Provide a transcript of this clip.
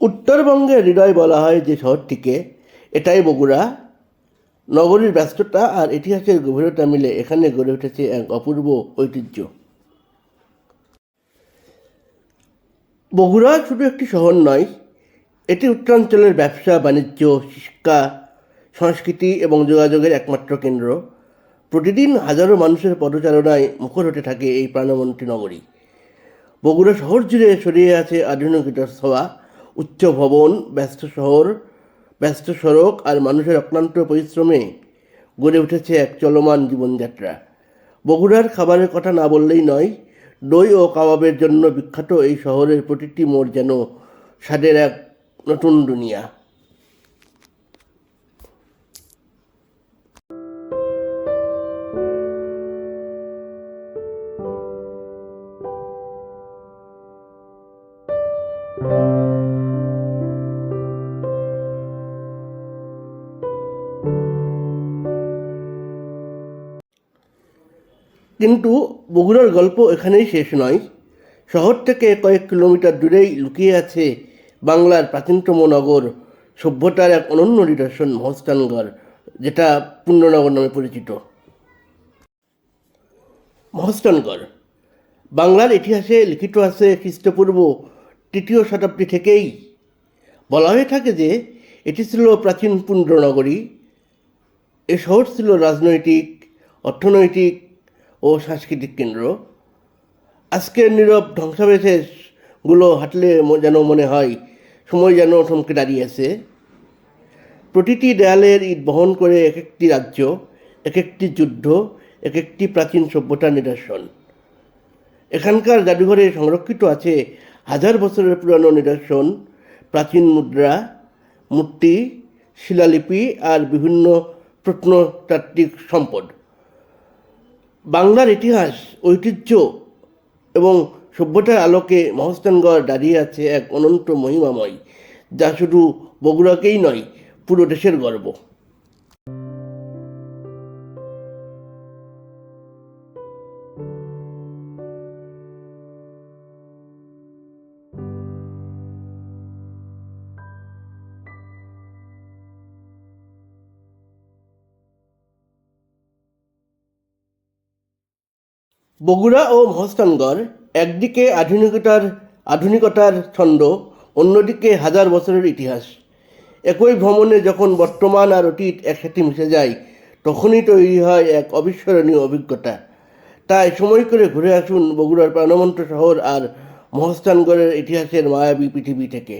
উত্তরবঙ্গের হৃদয় বলা হয় যে শহরটিকে, এটাই বগুড়া। নগরীর ব্যস্ততা আর ইতিহাসের গভীরতা মিলে এখানে গড়ে উঠেছে এক অপূর্ব ঐতিহ্য। বগুড়া শুধু একটি শহর নয়, এটি উত্তরাঞ্চলের ব্যবসা, বাণিজ্য, শিক্ষা, সংস্কৃতি এবং যোগাযোগের একমাত্র কেন্দ্র। প্রতিদিন হাজারো মানুষের পদচারণায় মুখর হতে থাকে এই প্রাণমন্ত্রী নগরী। বগুড়া শহর জুড়ে ছড়িয়ে আছে আধুনিকতার ছোঁয়া উচ্চ ভবন ব্যস্ত শহর, ব্যস্ত সড়ক আর মানুষের অক্লান্ত পরিশ্রমে গড়ে উঠেছে এক চলমান জীবনযাত্রা। বগুড়ার খাবারের কথা না বললেই নয়, দই ও কাবাবের জন্য বিখ্যাত এই শহরের প্রতিটি মোড় যেন স্বাদের এক নতুন দুনিয়া। কিন্তু বগুড়ার গল্প এখানেই শেষ নয়। শহর থেকে কয়েক কিলোমিটার দূরেই লুকিয়ে আছে বাংলার প্রাচীনতম নগর, সভ্যতার এক অনন্য নিদর্শন মহস্তানগড়, যেটা পূর্ণনগর নামে পরিচিত। মহস্তানগড়। বাংলার ইতিহাসে লিখিত আছে খ্রিস্টপূর্ব তৃতীয় শতাব্দী থেকেই। বলা হয়ে থাকে যে, এটি ছিল প্রাচীন পুণ্ড্রনগরী এ শহর ছিল রাজনৈতিক, অর্থনৈতিক ও সাংস্কৃতিক কেন্দ্র। আজকের নীরব ধ্বংসাবশেষগুলো হাঁটলে যেন মনে হয়, সময় যেন থমকে দাঁড়িয়েছে প্রতিটি দেয়ালের ইট বহন করে এক একটি রাজ্য এক একটি যুদ্ধ এক একটি প্রাচীন সভ্যতার নিদর্শন। এখানকার জাদুঘরে সংরক্ষিত আছে হাজার বছরের পুরানো নিদর্শন, প্রাচীন মুদ্রা, মূর্তি, শিলালিপি আর বিভিন্ন প্রত্নতাত্ত্বিক সম্পদ। বাংলার ইতিহাস, ঐতিহ্য এবং সভ্যতার আলোকে মহস্তানগড় দাঁড়িয়ে আছে এক অনন্ত মহিমাময়, যা শুধু বগুড়াকেই নয়, পুরো দেশের গর্ব। বগুড়া ও মহস্তানগড় একদিকে আধুনিকতার আধুনিকতার ছন্দ, অন্যদিকে হাজার বছরের ইতিহাস। একই ভ্রমণে যখন বর্তমান আর অতীত একসাথে মিশে যায়, তখনই তৈরি হয় এক অবিস্মরণীয় অভিজ্ঞতা। তাই সময় করে ঘুরে আসুন বগুড়ার প্রাণবন্ত শহর আর মহস্তানগড়ের ইতিহাসের মায়াবী পৃথিবী থেকে।